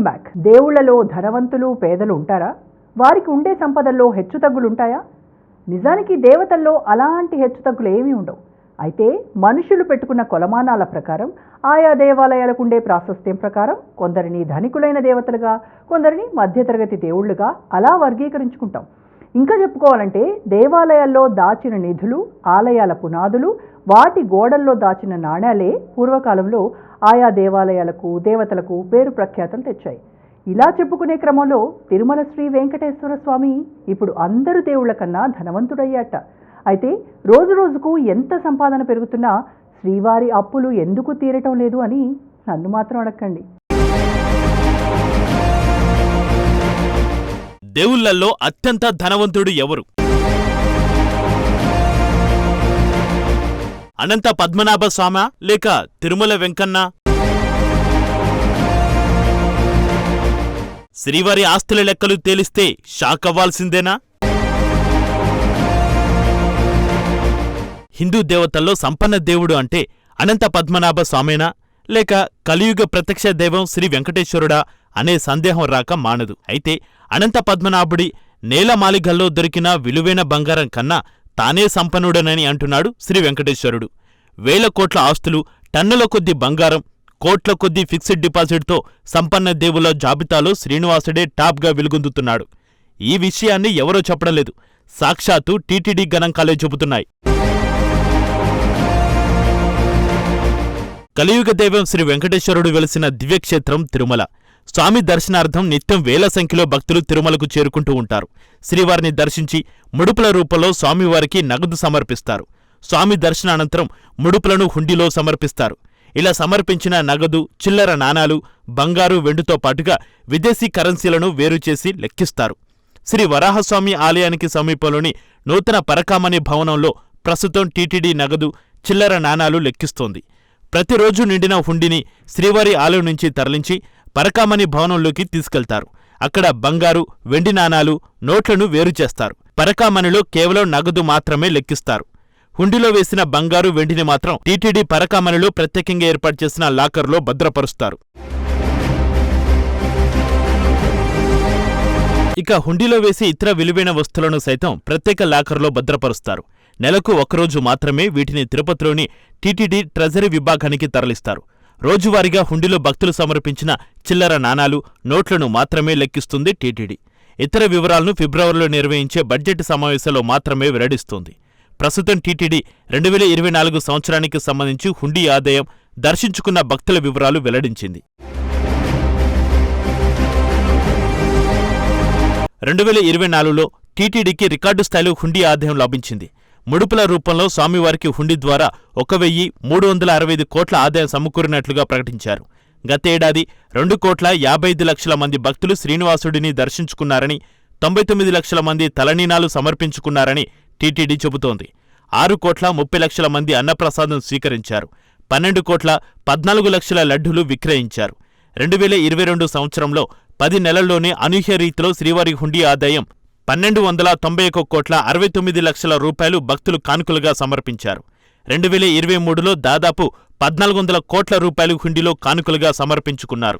Welcome back దేవుళ్ళలో ధనవంతులు పేదలు ఉంటారా? వారికి ఉండే సంపదల్లో హెచ్చుతగ్గులుంటాయా నిజానికి దేవతల్లో అలాంటి హెచ్చుతగ్గులు ఏమీ ఉండవు. అయితే మనుషులు పెట్టుకున్న కొలమానాల ప్రకారం ఆయా దేవాలయాలకు ఉండే ప్రాశస్త్యం ప్రకారం కొందరిని ధనికులైన దేవతలుగా కొందరిని మధ్యతరగతి దేవుళ్ళుగా అలా వర్గీకరించుకుంటాం. ఇంకా చెప్పుకోవాలంటే దేవాలయాల్లో దాచిన నిధులు ఆలయాల పునాదులు వాటి గోడల్లో దాచిన నాణ్యాలే పూర్వకాలంలో ఆయా దేవాలయాలకు దేవతలకు పేరు ప్రఖ్యాతలు తెచ్చాయి. ఇలా చెప్పుకునే క్రమంలో తిరుమల శ్రీ వెంకటేశ్వర స్వామి ఇప్పుడు అందరు దేవుళ్ళ కన్నా ధనవంతుడయ్యాట. అయితే రోజు రోజుకు ఎంత సంపాదన పెరుగుతున్నా శ్రీవారి అప్పులు ఎందుకు తీరటం లేదు అని నన్ను మాత్రం అడక్కండి. దేవుళ్ళల్లో అత్యంత ధనవంతుడు ఎవరు? అనంత పద్మనాభ స్వామ లేక తిరుమల వెంకన్న? శ్రీవారి ఆస్తుల లెక్కలు తేలిస్తే షాక్ అవ్వాల్సిందేనా? హిందూ దేవతల్లో సంపన్న దేవుడు అంటే అనంత పద్మనాభ స్వామేనా? లేక కలియుగ ప్రత్యక్ష దైవం శ్రీ వెంకటేశ్వరుడా? అనే సందేహం రాక మానదు. అయితే అనంత పద్మనాభుడి నేలమాలిగల్లో దొరికిన విలువైన బంగారం కన్నా తానే సంపన్నుడనని అంటున్నాడు శ్రీ వెంకటేశ్వరుడు. వేల కోట్ల ఆస్తులు టన్నుల కొద్ది బంగారం కోట్ల కొద్ది ఫిక్స్డ్ డిపాజిట్తో సంపన్న దేవుల జాబితాలో శ్రీనివాసుడే టాప్గా వెలుగొందుతున్నాడు. ఈ విషయాన్ని ఎవరో చెప్పడం లేదు. సాక్షాత్తు టీటీడీ గణాంకాలే చెబుతున్నాయి. కలియుగ దైవం శ్రీ వెంకటేశ్వరుడు వెలిసిన దివ్యక్షేత్రం తిరుమల. స్వామి దర్శనార్థం నిత్యం వేల సంఖ్యలో భక్తులు తిరుమలకు చేరుకుంటూ ఉంటారు. శ్రీవారిని దర్శించి ముడుపుల రూపంలో స్వామివారికి నగదు సమర్పిస్తారు. స్వామి దర్శనానంతరం ముడుపులను హుండీలో సమర్పిస్తారు. ఇలా సమర్పించిన నగదు చిల్లర నాణాలు బంగారు వెండితో పాటుగా విదేశీ కరెన్సీలను వేరుచేసి లెక్కిస్తారు. శ్రీ వరాహస్వామి ఆలయానికి సమీపంలోని నూతన పరకామణి భవనంలో ప్రస్తుతం టీటీడీ నగదు చిల్లర నాణాలు లెక్కిస్తోంది. ప్రతిరోజు నిండిన హుండిని శ్రీవారి ఆలయం నుంచి తరలించి పరకామణి భవనంలోకి తీసుకెళ్తారు. అక్కడ బంగారు వెండి నాణాలు నోట్లను వేరు చేస్తారు. పరకామణిలో కేవలం నగదు మాత్రమే లెక్కిస్తారు. హుండీలో వేసిన బంగారు వెండిని మాత్రం టీటీడీ పరకామణిలో ప్రత్యేకంగా ఏర్పాటు చేసిన లాకర్లో భద్రపరుస్తారు. ఇక హుండీలో వేసి ఇతర విలువైన వస్తువులను సైతం ప్రత్యేక లాకర్లో భద్రపరుస్తారు. నెలకు ఒకరోజు మాత్రమే వీటిని తిరుపతిలోని టీటీడీ ట్రెజరీ విభాగానికి తరలిస్తారు. రోజువారీగా హుండీలో భక్తులు సమర్పించిన చిల్లర నాణాలు నోట్లను మాత్రమే లెక్కిస్తుంది టీటీడీ. ఇతర వివరాలను ఫిబ్రవరిలో నిర్వహించే బడ్జెట్ సమావేశంలో మాత్రమే వెల్లడిస్తోంది. ప్రస్తుతం టీటీడీ రెండు వేల ఇరవై నాలుగు సంవత్సరానికి సంబంధించి హుండీ ఆదాయం దర్శించుకున్న భక్తుల వివరాలు వెల్లడించింది. రెండు వేల ఇరవై నాలుగులో టీటీడీకి రికార్డు స్థాయిలో హుండీ ఆదాయం లభించింది. ముడుపుల రూపంలో స్వామివారికి హుండీ ద్వారా ఒక వెయ్యి మూడు వందల అరవై ఐదు కోట్ల ఆదాయం సమకూరినట్లుగా ప్రకటించారు. గతేడాది రెండు కోట్ల యాభై ఐదు లక్షల మంది భక్తులు శ్రీనివాసుడిని దర్శించుకున్నారని తొంభై తొమ్మిది లక్షల మంది తలనీనాలు సమర్పించుకున్నారని టీటీడీ చెబుతోంది. ఆరు కోట్ల ముప్పై లక్షల మంది అన్నప్రసాదం స్వీకరించారు. పన్నెండు కోట్ల పద్నాలుగు లక్షల లడ్డూలు విక్రయించారు. రెండు వేల ఇరవై రెండు సంవత్సరంలో పది నెలల్లోనే అనూహ్య రీతిలో శ్రీవారి హుండీ ఆదాయం పన్నెండు వందల తొంభై ఒక్క కోట్ల అరవై తొమ్మిది లక్షల రూపాయలు భక్తులు కానుకలుగా సమర్పించారు. రెండు వేల ఇరవై మూడులో దాదాపు పద్నాలుగు వందల కోట్ల రూపాయలు హుండీలో కానుకలుగా సమర్పించుకున్నారు.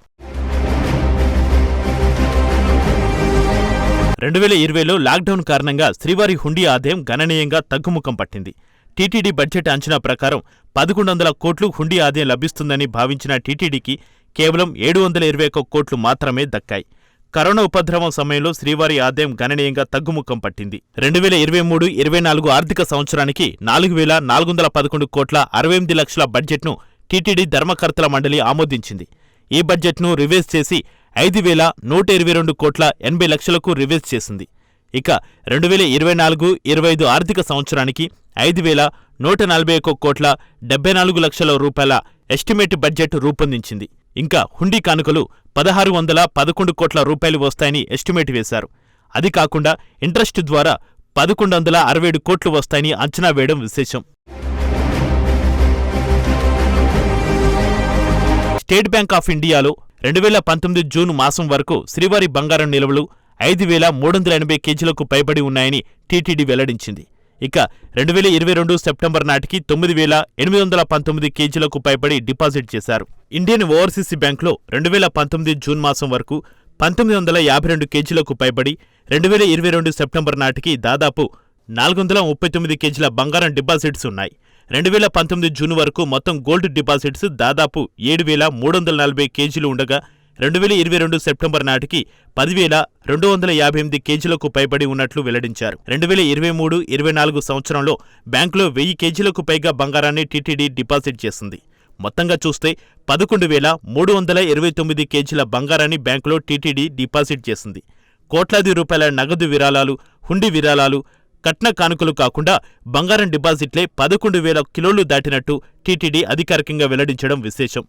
రెండు వేల ఇరవైలో లాక్డౌన్ కారణంగా శ్రీవారి హుండీ ఆదాయం గణనీయంగా తగ్గుముఖం పట్టింది. టీటీడీ బడ్జెట్ అంచనా ప్రకారం పదకొండు వందల కోట్లు హుండీ ఆదాయం లభిస్తుందని భావించిన టీటీడీకి కేవలం ఏడు వందల ఇరవై ఒక్క కోట్లు మాత్రమే దక్కాయి. కరోనా ఉపద్రవం సమయంలో శ్రీవారి ఆదాయం గణనీయంగా తగ్గుముఖం పట్టింది. రెండు వేల ఇరవై మూడు ఇరవై నాలుగు ఆర్థిక సంవత్సరానికి నాలుగు వేల నాలుగు వందల పదకొండు కోట్ల అరవై ఎనిమిది లక్షల బడ్జెట్ను టీటీడీ ధర్మకర్తల మండలి ఆమోదించింది. ఈ బడ్జెట్ను రివైజ్ చేసి ఐదు వేల నూట ఇరవై రెండు కోట్ల ఎనభై లక్షలకు రివైజ్ చేసింది. ఇక రెండు వేల ఇరవై నాలుగు ఇరవై ఐదు ఆర్థిక సంవత్సరానికి ఐదు వేల నూట నలభై ఒక్క కోట్ల డెబ్బై నాలుగు లక్షల రూపాయల ఎస్టిమేట్ బడ్జెట్ రూపొందించింది. ఇంకా హుండీ కానుకలు పదహారు వందల పదకొండు కోట్ల రూపాయలు వస్తాయని ఎస్టిమేట్ వేశారు. అది కాకుండా ఇంట్రెస్ట్ ద్వారా పదకొండు వందల అరవై ఏడు కోట్లు వస్తాయని అంచనా వేయడం విశేషం. స్టేట్ బ్యాంక్ ఆఫ్ ఇండియాలో రెండు వేల పంతొమ్మిది జూన్ మాసం వరకు శ్రీవారి బంగారం నిల్వలు ఐదు వేల మూడు వందల ఎనభై కేజీలకు పైబడి ఉన్నాయని టీటీడీ వెల్లడించింది. ఇక రెండు వేల ఇరవై రెండు సెప్టెంబర్ నాటికి తొమ్మిది వేల ఎనిమిది వందల పంతొమ్మిది కేజీలకు పైబడి డిపాజిట్ చేశారు. ఇండియన్ ఓవర్సీస్ బ్యాంక్లో రెండు వేల పంతొమ్మిది జూన్ మాసం వరకు పంతొమ్మిది వందల యాభై రెండు కేజీలకు పైబడి రెండు వేల ఇరవై రెండు సెప్టెంబర్ నాటికి దాదాపు నాలుగు వందల ముప్పై తొమ్మిది కేజీల బంగారం డిపాజిట్స్ ఉన్నాయి. రెండు వేల పంతొమ్మిది జూన్ వరకు మొత్తం గోల్డ్ డిపాజిట్స్ దాదాపు ఏడు వేల మూడు వందల నలభై కేజీలు ఉండగా రెండు వేల ఇరవై రెండు సెప్టెంబర్ నాటికి పదివేల రెండు వందల యాభై ఎనిమిది కేజీలకు పైబడి ఉన్నట్లు వెల్లడించారు. రెండు వేల ఇరవై మూడు ఇరవై నాలుగు సంవత్సరంలో బ్యాంకులో వెయ్యి కేజీలకు పైగా బంగారాన్ని టీటీడీ డిపాజిట్ చేసింది. మొత్తంగా చూస్తే పదకొండు వేల మూడు వందల ఇరవై తొమ్మిది కేజీల బంగారాన్ని బ్యాంకులో టీటీడీ డిపాజిట్ చేసింది. కోట్లాది రూపాయల నగదు విరాళాలు హుండీ విరాళాలు కట్న కానుకలు కాకుండా బంగారం డిపాజిట్లే పదకొండు వేల కిలోలు దాటినట్టు టీటీడీ అధికారికంగా వెల్లడించడం విశేషం.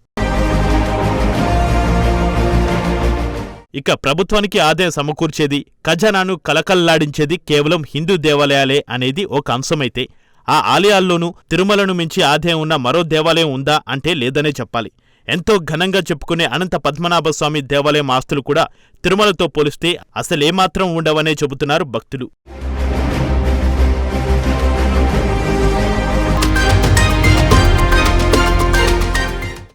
ఇక ప్రభుత్వానికి ఆదాయం సమకూర్చేది ఖజానాను కలకల్లాడించేది కేవలం హిందూ దేవాలయాలే అనేది ఒక అంశమైతే ఆ ఆలయాల్లోనూ తిరుమలను మించి ఆదాయం ఉన్న మరో దేవాలయం ఉందా అంటే లేదనే చెప్పాలి. ఎంతో ఘనంగా చెప్పుకునే అనంత పద్మనాభ స్వామి దేవాలయం ఆస్తులు కూడా తిరుమలతో పోలిస్తే అసలేమాత్రం ఉండవనే చెబుతున్నారు భక్తులు.